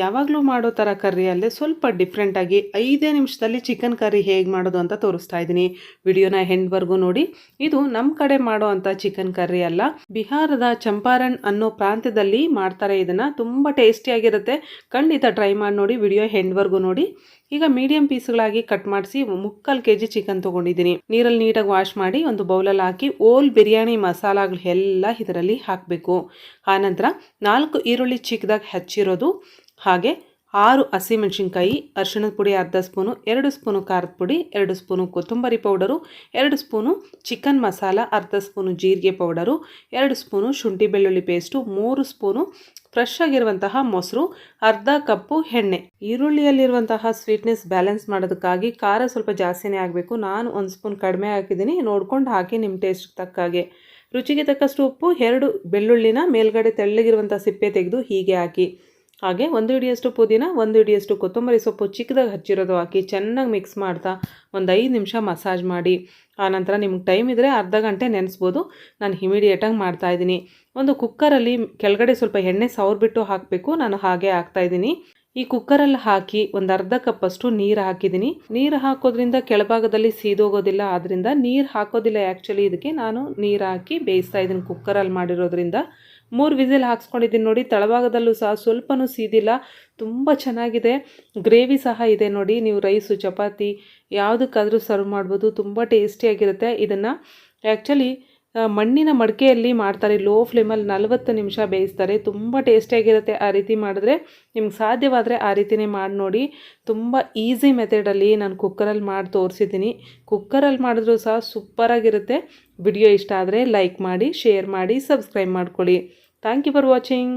ಯಾವಾಗಲೂ ಮಾಡೋ ಥರ ಕರ್ರಿಯಲ್ಲೇ ಸ್ವಲ್ಪ ಡಿಫ್ರೆಂಟಾಗಿ ಐದೇ ನಿಮಿಷದಲ್ಲಿ ಚಿಕನ್ ಕರಿ ಹೇಗೆ ಮಾಡೋದು ಅಂತ ತೋರಿಸ್ತಾ ಇದ್ದೀನಿ. ವಿಡಿಯೋನ ಹೆಂಡ್ವರೆಗೂ ನೋಡಿ. ಇದು ನಮ್ಮ ಕಡೆ ಮಾಡೋ ಅಂಥ ಚಿಕನ್ ಕರ್ರಿ ಅಲ್ಲ. ಬಿಹಾರದ ಚಂಪಾರಣ್ ಅನ್ನೋ ಪ್ರಾಂತ್ಯದಲ್ಲಿ ಮಾಡ್ತಾರೆ ಇದನ್ನು. ತುಂಬ ಟೇಸ್ಟಿಯಾಗಿರುತ್ತೆ ಖಂಡಿತ ಟ್ರೈ ಮಾಡಿ ನೋಡಿ, ವಿಡಿಯೋ ಹೆಂಡ್ವರೆಗೂ ನೋಡಿ. ಈಗ ಮೀಡಿಯಂ ಪೀಸ್ಗಳಾಗಿ ಕಟ್ ಮಾಡಿಸಿ ಮುಕ್ಕಾಲು ಕೆ ಜಿ ಚಿಕನ್ ತೊಗೊಂಡಿದ್ದೀನಿ. ನೀರಲ್ಲಿ ನೀಟಾಗಿ ವಾಶ್ ಮಾಡಿ ಒಂದು ಬೌಲಲ್ಲಿ ಹಾಕಿ ಓಲ್ ಬಿರಿಯಾನಿ ಮಸಾಲಾಗಳು ಎಲ್ಲ ಇದರಲ್ಲಿ ಹಾಕಬೇಕು. ಆನಂತರ ನಾಲ್ಕು ಈರುಳ್ಳಿ ಚಿಕ್ಕದಾಗಿ ಹಚ್ಚಿರೋದು. ಹಾಗೆ ಆರು ಹಸಿಮೆಣಸಿನ್ಕಾಯಿ, ಅರಿಶಿಣದ ಪುಡಿ ಅರ್ಧ ಸ್ಪೂನು, ಎರಡು ಸ್ಪೂನು ಖಾರದ ಪುಡಿ, ಎರಡು ಸ್ಪೂನು ಕೊತ್ತಂಬರಿ ಪೌಡರು, ಎರಡು ಸ್ಪೂನು ಚಿಕನ್ ಮಸಾಲ, ಅರ್ಧ ಸ್ಪೂನು ಜೀರಿಗೆ ಪೌಡರು, ಎರಡು ಸ್ಪೂನು ಶುಂಠಿ ಬೆಳ್ಳುಳ್ಳಿ ಪೇಸ್ಟು, ಮೂರು ಸ್ಪೂನು ಫ್ರೆಶ್ ಆಗಿರುವಂತಹ ಮೊಸರು, ಅರ್ಧ ಕಪ್ಪು ಎಣ್ಣೆ. ಈರುಳ್ಳಿಯಲ್ಲಿರುವಂತಹ ಸ್ವೀಟ್ನೆಸ್ ಬ್ಯಾಲೆನ್ಸ್ ಮಾಡೋದಕ್ಕಾಗಿ ಖಾರ ಸ್ವಲ್ಪ ಜಾಸ್ತಿನೇ ಆಗಬೇಕು. ನಾನು ಒಂದು ಸ್ಪೂನ್ ಕಡಿಮೆ ಹಾಕಿದ್ದೀನಿ. ನೋಡ್ಕೊಂಡು ಹಾಕಿ ನಿಮ್ಮ ಟೇಸ್ಟ್ ತಕ್ಕಾಗೆ. ರುಚಿಗೆ ತಕ್ಕಷ್ಟು ಉಪ್ಪು, ಎರಡು ಬೆಳ್ಳುಳ್ಳಿನ ಮೇಲ್ಗಡೆ ತೆಳ್ಳಗಿರುವಂಥ ಸಿಪ್ಪೆ ತೆಗೆದು ಹೀಗೆ ಹಾಕಿ. ಹಾಗೆ ಒಂದು ಹಿಡಿಯಷ್ಟು ಪುದೀನ, ಒಂದು ಹಿಡಿಯಷ್ಟು ಕೊತ್ತಂಬರಿ ಸೊಪ್ಪು ಚಿಕ್ಕದಾಗಿ ಹಚ್ಚಿರೋದು ಹಾಕಿ ಚೆನ್ನಾಗಿ ಮಿಕ್ಸ್ ಮಾಡ್ತಾ ಒಂದು ಐದು ನಿಮಿಷ ಮಸಾಜ್ ಮಾಡಿ. ಆನಂತರ ನಿಮ್ಗೆ ಟೈಮ್ ಇದ್ದರೆ ಅರ್ಧ ಗಂಟೆ ನೆನೆಸ್ಬೋದು. ನಾನು ಇಮಿಡಿಯೇಟಾಗಿ ಮಾಡ್ತಾಯಿದ್ದೀನಿ ಒಂದು ಕುಕ್ಕರಲ್ಲಿ ಕೆಳಗಡೆ ಸ್ವಲ್ಪ ಎಣ್ಣೆ ಸವರ್ಬಿಟ್ಟು ಹಾಕಬೇಕು. ನಾನು ಹಾಗೆ ಹಾಕ್ತಾಯಿದ್ದೀನಿ ಈ ಕುಕ್ಕರಲ್ಲಿ ಹಾಕಿ ಒಂದು ಅರ್ಧ ಕಪ್ಪಷ್ಟು ನೀರು ಹಾಕಿದ್ದೀನಿ. ನೀರು ಹಾಕೋದ್ರಿಂದ ಕೆಳಭಾಗದಲ್ಲಿ ಸೀದೋಗೋದಿಲ್ಲ. ಆದ್ದರಿಂದ ನೀರು ಹಾಕೋದಿಲ್ಲ ಆ್ಯಕ್ಚುಲಿ ಇದಕ್ಕೆ ನಾನು ನೀರು ಹಾಕಿ ಬೇಯಿಸ್ತಾ ಇದ್ದೀನಿ ಕುಕ್ಕರಲ್ಲಿ ಮಾಡಿರೋದ್ರಿಂದ. ಮೂರು ವಿಸಿಲ್ ಹಾಕ್ಸ್ಕೊಂಡಿದ್ದೀನಿ ನೋಡಿ, ತಳಭಾಗದಲ್ಲೂ ಸಹ ಸ್ವಲ್ಪನೂ ಸೀದಿಲ್ಲ. ತುಂಬ ಚೆನ್ನಾಗಿದೆ. ಗ್ರೇವಿ ಸಹ ಇದೆ ನೋಡಿ, ನೀವು ರೈಸು, ಚಪಾತಿ, ಯಾವುದಕ್ಕಾದರೂ ಸರ್ವ್ ಮಾಡ್ಬೋದು. ತುಂಬ ಟೇಸ್ಟಿಯಾಗಿರುತ್ತೆ ಇದನ್ನು ಆ್ಯಕ್ಚುಲಿ ಮಣ್ಣಿನ ಮಡಿಕೆಯಲ್ಲಿ ಮಾಡ್ತಾರೆ. ಲೋ ಫ್ಲೇಮಲ್ಲಿ ನಲವತ್ತು ನಿಮಿಷ ಬೇಯಿಸ್ತಾರೆ. ತುಂಬ ಟೇಸ್ಟಿಯಾಗಿರುತ್ತೆ ಆ ರೀತಿ ಮಾಡಿದ್ರೆ. ನಿಮ್ಗೆ ಸಾಧ್ಯವಾದರೆ ಆ ರೀತಿಯೇ ಮಾಡಿ ನೋಡಿ. ತುಂಬ ಈಸಿ ಮೆಥಡಲ್ಲಿ ನಾನು ಕುಕ್ಕರಲ್ಲಿ ಮಾಡಿ ತೋರಿಸಿದ್ದೀನಿ. ಕುಕ್ಕರಲ್ಲಿ ಮಾಡಿದ್ರೂ ಸಹ ಸೂಪರಾಗಿರುತ್ತೆ ವಿಡಿಯೋ ಇಷ್ಟ ಆದರೆ ಲೈಕ್ ಮಾಡಿ ಶೇರ್ ಮಾಡಿ ಸಬ್ಸ್ಕ್ರೈಬ್ ಮಾಡ್ಕೊಳ್ಳಿ. Thank you for watching